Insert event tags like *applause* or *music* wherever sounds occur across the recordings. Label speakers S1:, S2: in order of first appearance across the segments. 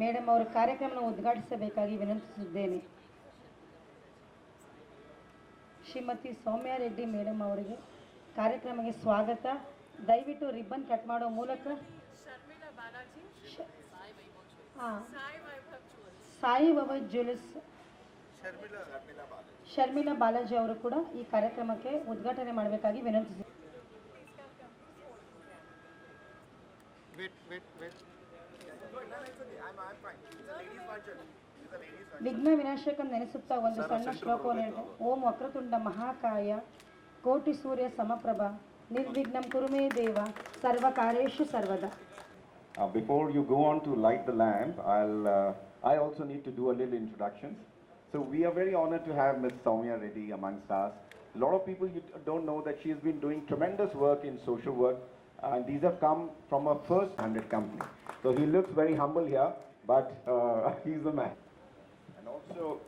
S1: Madam ಅವರ ಕಾರ್ಯಕ್ರಮವನ್ನು ಉದ್ಘಾಟಿಸಬೇಕಾಗಿ ವಿನಂತಿಸಿದ್ದೇನೆ ಶ್ರೀಮತಿ ಸೌಮ್ಯಾರೆಡ್ಡಿ ಮೇಡಮ್ ಅವರಿಗೆ ಕಾರ್ಯಕ್ರಮಕ್ಕೆ ಸ್ವಾಗತ. ದಯವಿಟ್ಟು ರಿಬ್ಬನ್ ಕಟ್ ಮಾಡೋ ಮೂಲಕ.
S2: ಸಾಯಿ
S1: ಬಾಬಾ ಜ್ಯುವೆಲ್ಸ್ ಶರ್ಮಿಳಾ ಬಾಲಾಜಿ. ಅವರು ಕೂಡ ಈ ಕಾರ್ಯಕ್ರಮಕ್ಕೆ ಉದ್ಘಾಟನೆ ಮಾಡಬೇಕಾಗಿ ವಿನಂತಿಸಿ ವಿಘ್ನ ವಿನಾಶಕ ನೆನೆಸುತ್ತಾ ಒಂದು ಸಣ್ಣ ಶ್ಲೋಕವನ್ನು ಹೇಳಿದೆ ಓಂ ವಕ್ರತುಂಡ ಮಹಾಕಾಯ ಕೋಟಿ ಸೂರ್ಯ ಸಮಪ್ರಭ ನಿರ್ವಿಘ್ನಂ ಕುರುಮೇ ದೇವ ಸರ್ವ ಕಾರ್ಯೇಶು ಸರ್ವದ
S3: Uh, before you go on to light the lamp, I'll, uh, I also need to do a little introductions. So we are very honored to have Ms. Soumya Reddy amongst us. A lot of people you don't know that she has been doing tremendous work in social work, and these have come from her first 100 company. So he looks very humble here, but uh, *laughs* he's the man. Also,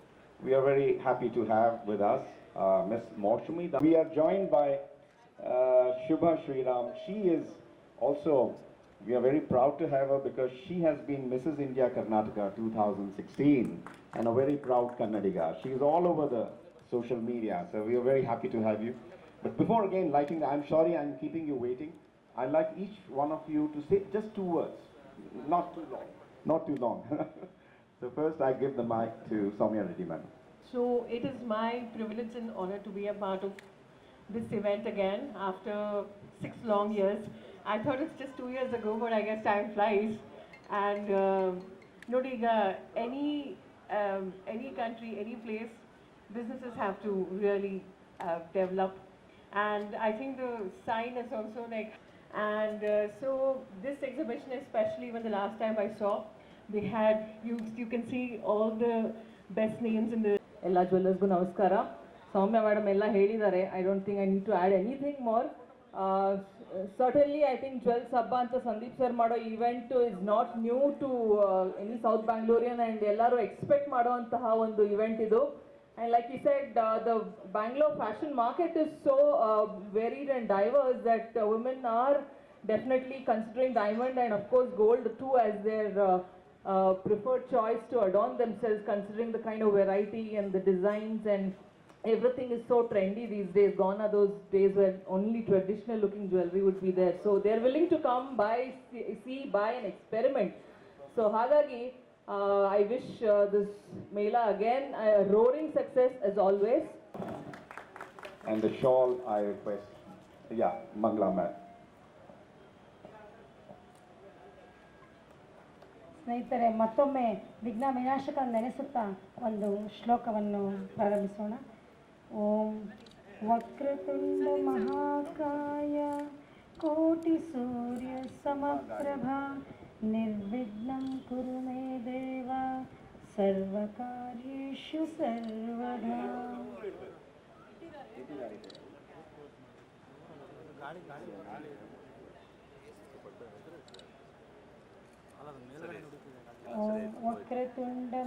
S3: we are very happy to have with us uh, Ms. Moshumi. We are joined by uh, Shubha Sriram. She is also, we are very proud to have her because she has been Mrs. India Karnataka 2016 and a very proud Kannadiga. She is all over the social media, so we are very happy to have you. But before again lighting, I'm sorry I'm keeping you waiting. I'd like each one of you to say just two words, not too long, not too long. *laughs* So first I give the mic to Soumya Reddy.
S2: So it is my privilege and honor to be a part of this event again after six long years. I thought it's just two years ago, but I guess time flies. And uh, Nodiga, any um, any country, any place, businesses have to really uh, develop. And I think the sign is also like, and uh, so this exhibition especially, when the last time I saw, had you you can see all the best names in the ella ಎಲ್ಲ ಜ್ಯುವೆಲ್ಲರ್ಸ್ಗೂ ನಮಸ್ಕಾರ Soumya madam ಎಲ್ಲ ಹೇಳಿದ್ದಾರೆ I don't think I need to add anything more certainly I think jewels ಹಬ್ಬ ಅಂತ Sandeep sir ಮಾಡೋ event is not new to any south Bangalorean and ಎಲ್ಲರೂ expect ಮಾಡುವಂತಹ ಒಂದು event ಇದು And like you said, uh, the Bangalore fashion market is so uh, varied and diverse that uh, women are definitely considering diamond and of course uh, preferred choice to adorn themselves considering the kind of variety and the designs and everything is so trendy these days. Gone are those days when only traditional looking jewelry would be there. So they're willing to come, buy, see, buy and experiment. So Hagagi, uh, I wish uh, this Mela again a roaring success as always.
S3: And the shawl I request, yeah, Mangla Mat.
S1: ಸ್ನೇಹಿತರೆ, ಮತ್ತೊಮ್ಮೆ ವಿಘ್ನ ವಿನಾಶಕ ನೆನೆಸುತ್ತಾ ಒಂದು ಶ್ಲೋಕವನ್ನು ಪ್ರಾರಂಭಿಸೋಣ. ಓಂ ವಕ್ರತುಂಡ ಮಹಾಕಾಯ, ಕೋಟಿ ಸೂರ್ಯ ಸಮಪ್ರಭಾ, ನಿರ್ವಿಘ್ನಂ ಕುರು ಮೇ ದೇವ, ಸರ್ವಕಾರ್ಯೇಷು ಸರ್ವದಾ.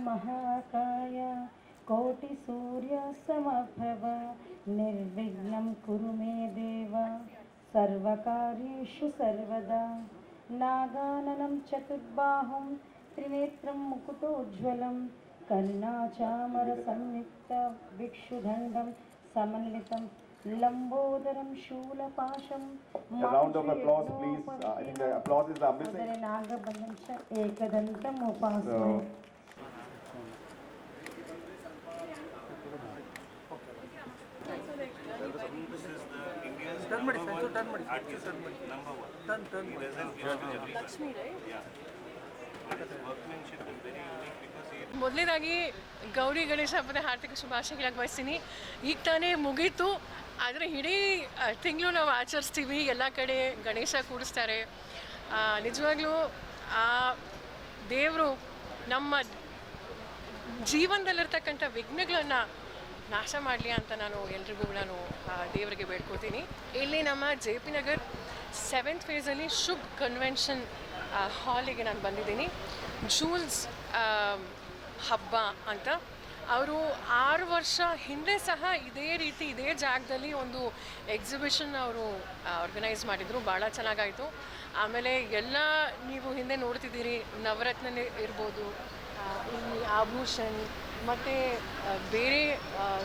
S1: महाकाय
S3: कोटिसूर्यासमभव निर्विघ्नं कुरु मे देव सर्वकार्येषु सर्वदा। नागाननं चतुर्बाहुं त्रिनेत्रं मुकुटोज्ज्वलं कर्णाचामरसंयुक्तभिक्षुदण्डं
S1: समन्वितं लम्बोदरं शूलपाशं नागबलं च
S3: एकदन्तमुपास
S4: Turn ಮಾಡಿ ಮಾಡಿ. Turn ಮಾಡಿ.
S2: ಮೊದಲನೇದಾಗಿ ಗೌರಿ ಗಣೇಶ ಹಬ್ಬದ ಹಾರ್ದಿಕ ಶುಭಾಶಯಗಳಾಗಿ ಬಯಸ್ತೀನಿ ಈಗ ತಾನೇ ಮುಗೀತು. ಆದರೆ ಇಡೀ ತಿಂಗಳು ನಾವು ಆಚರಿಸ್ತೀವಿ. ಎಲ್ಲ ಕಡೆ ಗಣೇಶ ಕೂಡಿಸ್ತಾರೆ ಆ, ನಿಜವಾಗ್ಲೂ ಆ ದೇವರು ನಮ್ಮ ಜೀವನದಲ್ಲಿರ್ತಕ್ಕಂಥ ವಿಘ್ನಗಳನ್ನು ನಾಶ ಮಾಡಲಿ ಅಂತ ನಾನು ಎಲ್ರಿಗೂ ನಾನು ದೇವರಿಗೆ ಬೇಡ್ಕೋತೀನಿ. ಇಲ್ಲಿ ನಮ್ಮ ಜೆ ಪಿ ನಗರ್ ಸೆವೆಂತ್ ಫೇಸಲ್ಲಿ ಶುಭ್ ಕನ್ವೆನ್ಷನ್ ಹಾಲಿಗೆ ನಾನು ಬಂದಿದ್ದೀನಿ. ಜೂಲ್ಸ್ ಹಬ್ಬ ಅಂತ. ಅವರು ಆರು ವರ್ಷ ಹಿಂದೆ ಸಹ ಇದೇ ರೀತಿ, ಇದೇ ಜಾಗದಲ್ಲಿ ಒಂದು ಎಕ್ಸಿಬಿಷನ್ ಅವರು ಆರ್ಗನೈಸ್ ಮಾಡಿದರು. ಭಾಳ ಚೆನ್ನಾಗಾಯಿತು. ಆಮೇಲೆ ಎಲ್ಲ ನೀವು ಹಿಂದೆ ನೋಡ್ತಿದ್ದೀರಿ ನವರತ್ನ ಇರ್ಬೋದು ಈ ಆಭೂಷಣ್ ಮತ್ತು ಬೇರೆ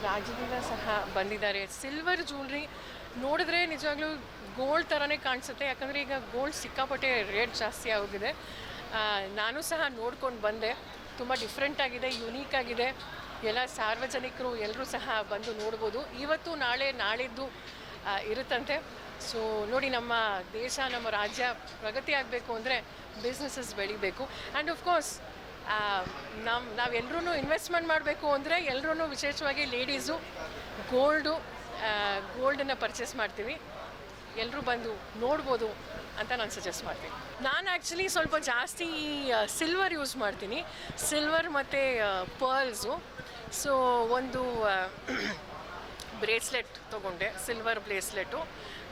S2: ರಾಜ್ಯದಿಂದ ಸಹ ಬಂದಿದ್ದಾರೆ. ಸಿಲ್ವರ್ ಜ್ಯೂಲ್ರಿ ನೋಡಿದ್ರೆ ನಿಜವಾಗ್ಲೂ ಗೋಲ್ಡ್ ಥರನೇ ಕಾಣಿಸುತ್ತೆ. ಯಾಕಂದರೆ ಈಗ ಗೋಲ್ಡ್ ಸಿಕ್ಕಾಪಟ್ಟೆ ರೇಟ್ ಜಾಸ್ತಿ ಆಗಿದೆ ನಾನು ಸಹ ನೋಡ್ಕೊಂಡು ಬಂದೆ. ತುಂಬ ಡಿಫ್ರೆಂಟ್ ಆಗಿದೆ ಯುನೀಕ್ ಆಗಿದೆ. ಎಲ್ಲ ಸಾರ್ವಜನಿಕರು ಎಲ್ಲರೂ ಸಹ ಬಂದು ನೋಡ್ಬೋದು. ಇವತ್ತು ನಾಳೆ, ನಾಳಿದ್ದು ಇರುತ್ತಂತೆ. ಸೊ ನೋಡಿ ನಮ್ಮ ದೇಶ, ನಮ್ಮ ರಾಜ್ಯ ಪ್ರಗತಿ ಆಗಬೇಕು ಅಂದರೆ ಬಿಸ್ನೆಸಸ್ ಬೆಳಿಬೇಕು. ಆ್ಯಂಡ್ ಕೋರ್ಸ್ ನಮ್ಮ ನಾವೆಲ್ಲರೂ ಇನ್ವೆಸ್ಟ್ಮೆಂಟ್ ಮಾಡಬೇಕು ಅಂದರೆ ಎಲ್ಲರೂ ವಿಶೇಷವಾಗಿ ಲೇಡೀಸು ಗೋಲ್ಡು ಗೋಲ್ಡನ್ನು ಪರ್ಚೇಸ್ ಮಾಡ್ತೀವಿ. ಎಲ್ಲರೂ ಬಂದು ನೋಡ್ಬೋದು ಅಂತ ನಾನು ಸಜೆಸ್ಟ್ ಮಾಡ್ತೀನಿ. ನಾನು ಆ್ಯಕ್ಚುಲಿ ಸ್ವಲ್ಪ ಜಾಸ್ತಿ ಸಿಲ್ವರ್ ಯೂಸ್ ಮಾಡ್ತೀನಿ. ಸಿಲ್ವರ್ ಮತ್ತು ಪರ್ಲ್ಸು ಸೊ ಒಂದು ಬ್ರೇಸ್ಲೆಟ್ ತೊಗೊಂಡೆ ಸಿಲ್ವರ್ ಬ್ರೇಸ್ಲೆಟು.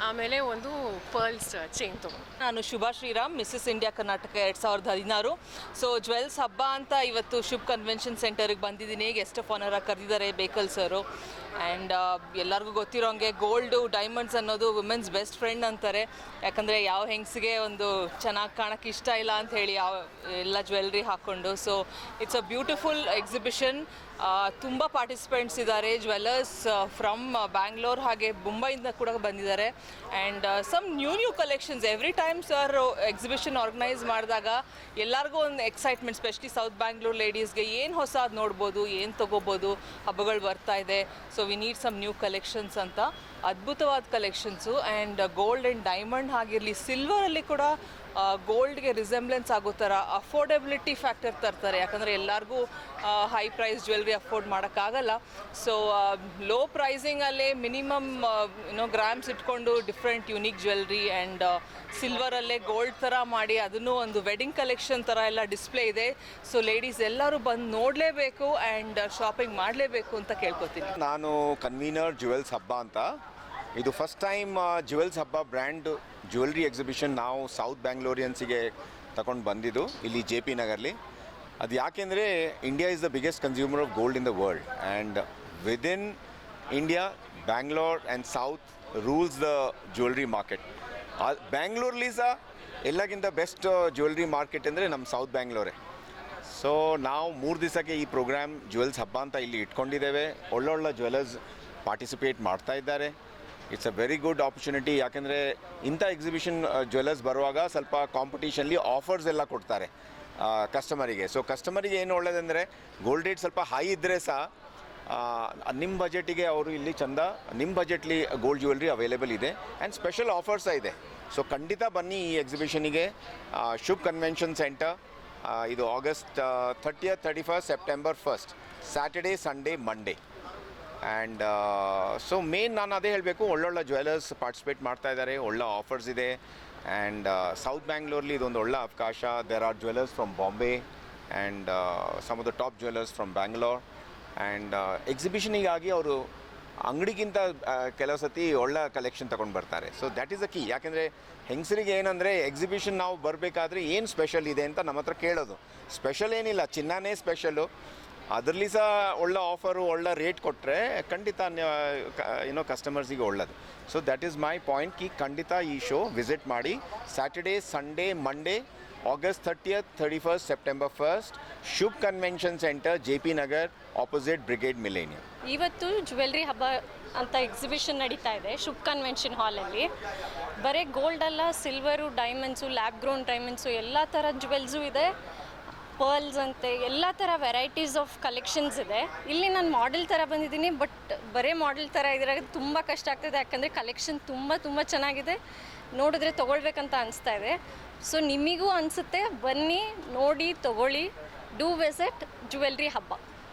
S2: ಆಮೇಲೆ ಒಂದು ಪರ್ಲ್ಸ್ ಚೈನ್ ತೊಗೊಂಡೆ.
S5: ನಾನು ಶುಭಾ ಶ್ರೀರಾಮ್ ಮಿಸ್ಸಸ್ ಇಂಡಿಯಾ ಕರ್ನಾಟಕ ಎರಡು ಸಾವಿರದ ಹದಿನಾರು. ಸೊ ಜ್ವೆಲ್ಸ್ ಹಬ್ಬ ಅಂತ ಇವತ್ತು ಶುಭ್ ಕನ್ವೆನ್ಷನ್ ಸೆಂಟರ್ಗೆ ಬಂದಿದ್ದೀನಿ. ಗೆಸ್ಟ್ ಆಫ್ ಆನರ್ ಕರೆದಿದ್ದಾರೆ ಬೇಕಲ್ ಸರು ಆ್ಯಂಡ್ ಎಲ್ಲರಿಗೂ ಗೊತ್ತಿರೋಂಗೆ ಗೋಲ್ಡು ಡೈಮಂಡ್ಸ್ ಅನ್ನೋದು ವುಮೆನ್ಸ್ ಬೆಸ್ಟ್ ಫ್ರೆಂಡ್ ಅಂತಾರೆ. ಯಾಕಂದರೆ ಯಾವ ಹೆಂಗಸಿಗೆ ಒಂದು ಚೆನ್ನಾಗಿ ಕಾಣೋಕ್ಕೆ ಇಷ್ಟ ಇಲ್ಲ ಅಂತ ಹೇಳಿ ಯಾವ, ಎಲ್ಲ ಜ್ಯುವೆಲ್ರಿ ಹಾಕ್ಕೊಂಡು so it's a beautiful exhibition ತುಂಬ ಪಾರ್ಟಿಸಿಪೆಂಟ್ಸ್ ಇದ್ದಾರೆ ಜ್ಯುವೆಲ್ಲರ್ಸ್ ಫ್ರಮ್ ಬ್ಯಾಂಗ್ಳೂರ್ ಹಾಗೆ ಮುಂಬೈಯಿಂದ ಕೂಡ ಬಂದಿದ್ದಾರೆ. And some new new collections every time sir exhibition organise ಮಾಡಿದಾಗ ಎಲ್ಲರಿಗೂ ಒಂದು ಎಕ್ಸೈಟ್ಮೆಂಟ್ ಸ್ಪೆಷಲಿ ಸೌತ್ ಬ್ಯಾಂಗ್ಳೂರ್ ಲೇಡೀಸ್ಗೆ ಏನು ಹೊಸದು ನೋಡ್ಬೋದು, ಏನು ತೊಗೋಬೋದು, ಹಬ್ಬಗಳು ಬರ್ತಾ ಇದೆ. So we need some new collections ಅಂತ. ಅದ್ಭುತವಾದ collections and gold and diamond ಆಗಿರಲಿ ಸಿಲ್ವರಲ್ಲಿ ಕೂಡ ಗೋಲ್ಡ್ಗೆ ರಿಸೆಂಬ್ಲೆನ್ಸ್ ಆಗೋ ಥರ ಅಫೋರ್ಡೆಬಿಲಿಟಿ ಫ್ಯಾಕ್ಟರ್ ತರ್ತಾರೆ. ಯಾಕಂದರೆ ಎಲ್ಲರಿಗೂ ಹೈ ಪ್ರೈಸ್ ಜ್ಯುವೆಲ್ರಿ ಅಫೋರ್ಡ್ ಮಾಡೋಕ್ಕಾಗಲ್ಲ. ಸೊ ಲೋ ಪ್ರೈಸಿಂಗಲ್ಲೇ ಮಿನಿಮಮ್ ಏನೋ ಗ್ರಾಮ್ಸ್ ಇಟ್ಕೊಂಡು ಡಿಫ್ರೆಂಟ್ ಯುನೀಕ್ ಜ್ಯುವೆಲ್ರಿ ಆ್ಯಂಡ್ ಸಿಲ್ವರಲ್ಲೇ ಗೋಲ್ಡ್ ಥರ ಮಾಡಿ ಅದನ್ನು ಒಂದು ವೆಡ್ಡಿಂಗ್ ಕಲೆಕ್ಷನ್ ಥರ ಎಲ್ಲ ಡಿಸ್ಪ್ಲೇ ಇದೆ. ಸೊ ಲೇಡೀಸ್ ಎಲ್ಲರೂ ಬಂದು ನೋಡಲೇಬೇಕು ಆ್ಯಂಡ್ ಶಾಪಿಂಗ್ ಮಾಡಲೇಬೇಕು ಅಂತ ಕೇಳ್ಕೊತೀನಿ.
S3: ನಾನು ಕನ್ವೀನರ್ ಜ್ಯುವೆಲ್ಸ್ ಹಬ್ಬ ಅಂತ. ಇದು ಫಸ್ಟ್ ಟೈಮ್ ಜುವೆಲ್ಸ್ ಹಬ್ಬ ಬ್ರ್ಯಾಂಡ್ ಜ್ಯುವೆಲ್ರಿ ಎಕ್ಸಿಬಿಷನ್ ನಾವು ಸೌತ್ ಬ್ಯಾಂಗ್ಲೋರಿಯನ್ಸಿಗೆ ತಗೊಂಡು ಬಂದಿದ್ದು, ಇಲ್ಲಿ ಜೆ ಪಿ ನಗರಲ್ಲಿ ಅದು ಯಾಕೆಂದರೆ India is the biggest consumer of gold in the world and within India Bangalore and south rules the jewellery market ಬ್ಯಾಂಗ್ಳೂರ್ಲಿ ಸಹ ಎಲ್ಲಕ್ಕಿಂತ ಬೆಸ್ಟ್ ಜ್ಯುವೆಲ್ರಿ ಮಾರ್ಕೆಟ್ ಅಂದರೆ ನಮ್ಮ ಸೌತ್ ಬ್ಯಾಂಗ್ಳೂರೇ ಸೊ ನಾವು ಮೂರು ದಿವಸಕ್ಕೆ ಈ ಪ್ರೋಗ್ರಾಮ್ ಜ್ಯುವೆಲ್ಸ್ ಹಬ್ಬ ಅಂತ ಇಲ್ಲಿ ಇಟ್ಕೊಂಡಿದ್ದೇವೆ. ಒಳ್ಳೊಳ್ಳೆ ಜ್ಯುವೆಲರ್ಸ್ ಪಾರ್ಟಿಸಿಪೇಟ್ ಮಾಡ್ತಾ ಇದ್ದಾರೆ. It's a very good opportunity ಯಾಕೆಂದರೆ ಇಂಥ ಎಕ್ಸಿಬಿಷನ್ ಜ್ಯುವೆಲ್ಲರ್ಸ್ ಬರುವಾಗ ಸ್ವಲ್ಪ ಕಾಂಪಿಟೀಷನ್ಲಿ ಆಫರ್ಸ್ ಎಲ್ಲ ಕೊಡ್ತಾರೆ ಕಸ್ಟಮರಿಗೆ ಸೊ ಕಸ್ಟಮರಿಗೆ ಏನು ಒಳ್ಳೇದಂದರೆ ಗೋಲ್ಡ್ ರೇಟ್ ಸ್ವಲ್ಪ ಹೈ ಇದ್ದರೆ ಸಹ ನಿಮ್ಮ ಬಜೆಟಿಗೆ ಅವರು ಇಲ್ಲಿ ಚಂದ ನಿಮ್ಮ ಬಜೆಟ್ಲಿ ಗೋಲ್ಡ್ ಜ್ಯುವೆಲ್ರಿ ಅವೈಲೇಬಲ್ ಇದೆ ಆ್ಯಂಡ್ ಸ್ಪೆಷಲ್ ಆಫರ್ಸ್ ಇದೆ. ಸೊ ಖಂಡಿತ ಬನ್ನಿ ಈ ಎಕ್ಸಿಬಿಷನಿಗೆ ಶುಭ್ ಕನ್ವೆನ್ಷನ್ ಸೆಂಟರ್ ಇದು August thirtieth thirty first September first Saturday Sunday Monday and so main ನಾನು ಅದೇ ಹೇಳಬೇಕು, ಒಳ್ಳೊಳ್ಳೆ ಜ್ಯುವೆಲರ್ಸ್ ಪಾರ್ಟಿಸಿಪೇಟ್ ಮಾಡ್ತಾ ಇದ್ದಾರೆ ಒಳ್ಳೆ ಆಫರ್ಸ್ ಇದೆ. ಆ್ಯಂಡ್ ಸೌತ್ ಬ್ಯಾಂಗ್ಳೂರ್ಲಿ ಇದೊಂದು ಒಳ್ಳೆ ಅವಕಾಶ. There are jewellers from Bombay and some of the top jewellers from Bangalore and ಎಕ್ಸಿಬಿಷನಿಗಾಗಿ ಅವರು ಅಂಗಡಿಗಿಂತ ಕೆಲವು ಸತಿ ಒಳ್ಳೆ ಕಲೆಕ್ಷನ್ ತೊಗೊಂಡು ಬರ್ತಾರೆ. So that is a key ಯಾಕೆಂದರೆ ಹೆಂಗಸರಿಗೆ ಏನಂದರೆ ಎಕ್ಸಿಬಿಷನ್ ನಾವು ಬರಬೇಕಾದ್ರೆ ಏನು ಸ್ಪೆಷಲ್ ಇದೆ ಅಂತ ನಮ್ಮ ಹತ್ರ ಕೇಳೋದು. ಸ್ಪೆಷಲ್ ಏನಿಲ್ಲ, ಚಿನ್ನನೇ ಸ್ಪೆಷಲು ಅದರಲ್ಲಿ ಸಹ ಒಳ್ಳೆ ಆಫರು ಒಳ್ಳೆ ರೇಟ್ ಕೊಟ್ಟರೆ ಖಂಡಿತ ಏನೋ ಕಸ್ಟಮರ್ಸಿಗೆ ಒಳ್ಳೇದು. So that is my point ಕಿ ಖಂಡಿತ ಈ ಶೋ ವಿಸಿಟ್ ಮಾಡಿ. Saturday Sunday Monday August thirtieth thirty first September first Shubh convention centre J P Nagar opposite Brigade Millennium
S6: ಇವತ್ತು ಜ್ಯುವೆಲ್ರಿ ಹಬ್ಬ ಅಂತ ಎಕ್ಸಿಬಿಷನ್ ನಡೀತಾ ಇದೆ ಶುಭ್ ಕನ್ವೆನ್ಷನ್ ಹಾಲಲ್ಲಿ ಬರೀ ಗೋಲ್ಡ್ ಅಲ್ಲ silver diamonds lab grown diamonds ಎಲ್ಲ ಥರ ಜ್ಯುವೆಲ್ಸು ಇದೆ. ಪರ್ಲ್ಸ್ ಅಂತೆ, ಎಲ್ಲ ಥರ ವೆರೈಟೀಸ್ ಆಫ್ ಕಲೆಕ್ಷನ್ಸ್ ಇದೆ. ಇಲ್ಲಿ ನಾನು ಮಾಡೆಲ್ ಥರ ಬಂದಿದ್ದೀನಿ ಬಟ್ ಬರೀ ಮಾಡೆಲ್ ಥರ ಇದ್ರಾಗ ತುಂಬ ಕಷ್ಟ ಆಗ್ತದೆ. ಯಾಕಂದರೆ ಕಲೆಕ್ಷನ್ ತುಂಬ ತುಂಬ ಚೆನ್ನಾಗಿದೆ. ನೋಡಿದ್ರೆ ತೊಗೊಳ್ಬೇಕಂತ ಅನಿಸ್ತಾ ಇದೆ. ಸೊ ನಿಮಗೂ ಅನಿಸುತ್ತೆ, ಬನ್ನಿ, ನೋಡಿ, ತೊಗೊಳ್ಳಿ. ಡೂ ವಿಸಿಟ್ ಜ್ಯುವೆಲ್ರಿ ಹಬ್ಬ